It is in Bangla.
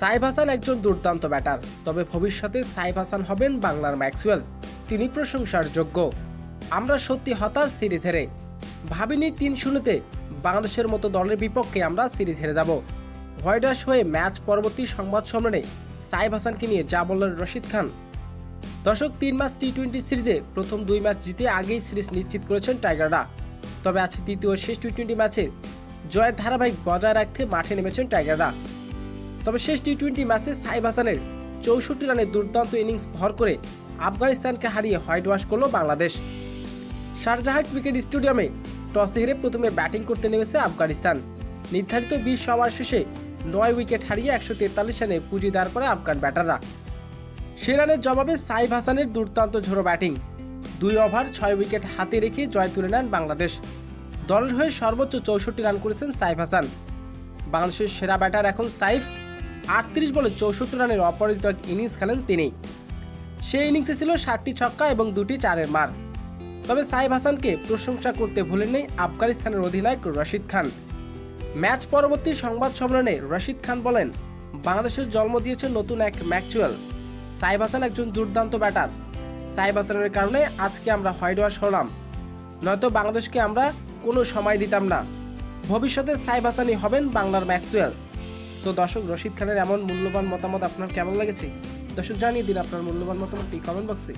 সাইফ হাসান একজন দুর্দান্ত ব্যাটার তবে ভবিষ্যতে সাইফ হাসান হবেন বাংলার ম্যাক্সওয়েল। তিনি প্রশংসার যোগ্য। আমরা সত্যি হতাশ সিরিজ হেরে। ভাবিনি তিন শূন্যতে বাংলাদেশের মতো দলের বিপক্ষে আমরা সিরিজ হেরে যাব। হোয়াইট হয়ে ম্যাচ পরবর্তী সংবাদ সম্মেলনে সাইফ হাসানকে নিয়ে যা বললেন রশিদ খান। দর্শক, তিন ম্যাচ টি টোয়েন্টি সিরিজে প্রথম দুই ম্যাচ জিতে আগেই সিরিজ নিশ্চিত করেছেন টাইগাররা। তবে আছে তৃতীয় শেষ টি টোয়েন্টি ম্যাচের জয়ের ধারাবাহিক বজায় রাখতে মাঠে নেমেছেন টাইগাররা। তবে শেষ টি টোয়েন্টি ম্যাচে সাইব হাসানের চৌষট্টি রানের দুর্দান্ত ইনিংস ভর করে আফগানিস্তানকে হারিয়ে হোয়াইট ওয়াশ করল বাংলাদেশ। শারজাহা ক্রিকেট স্টেডিয়ামে টসে হেরে প্রথমে ব্যাটিং করতে নেমেছে আফগানিস্তান। নির্ধারিত বিশ ওভার শেষে নয় উইকেট হারিয়ে একশো তেতাল্লিশ রানে পুঁজি দাঁড় করে আফগান ব্যাটাররা। সে রানের জবাবে সাইব হাসানের দুর্দান্ত ঝোড়ো ব্যাটিং। দুই ওভার ছয় উইকেট হাতে রেখে জয় তুলে নেন বাংলাদেশ। দলের হয়ে সর্বোচ্চ চৌষট্টি রান করেছেন সাইফ হাসান। বাংলাদেশের সেরা ব্যাটার এখন সাইফ। আটত্রিশ বলে চৌষট্টি রানের অপরাজিত এক ইনিংস খেলেন তিনি। সেই ইনিংসে ছিল ষাটটি ছক্কা এবং দুটি চারের মার। তবে সাইফ হাসানকে প্রশংসা করতে ভুলেননি আফগানিস্তানের অধিনায়ক রশিদ খান। ম্যাচ পরবর্তী সংবাদ সম্মেলনে রশিদ খান বলেন, বাংলাদেশের জন্ম দিয়েছে নতুন এক ম্যাকচুয়াল। সাইব হাসান একজন দুর্দান্ত ব্যাটার। সাইব হাসানের কারণে আজকে আমরা হোয়াইট ওয়াশ হলাম। নয়তো বাংলাদেশকে আমরা কোনো সময় দিতাম না। ভবিষ্যতে সাইব হাসানই হবেন বাংলার ম্যাক্সওয়েল। তো দর্শক, রশিদ খানের এমন মূল্যবান মতামত আপনার কেমন লেগেছে? দর্শক, জানিয়ে দিন আপনার মূল্যবান মতামতটি কমেন্ট বক্সে।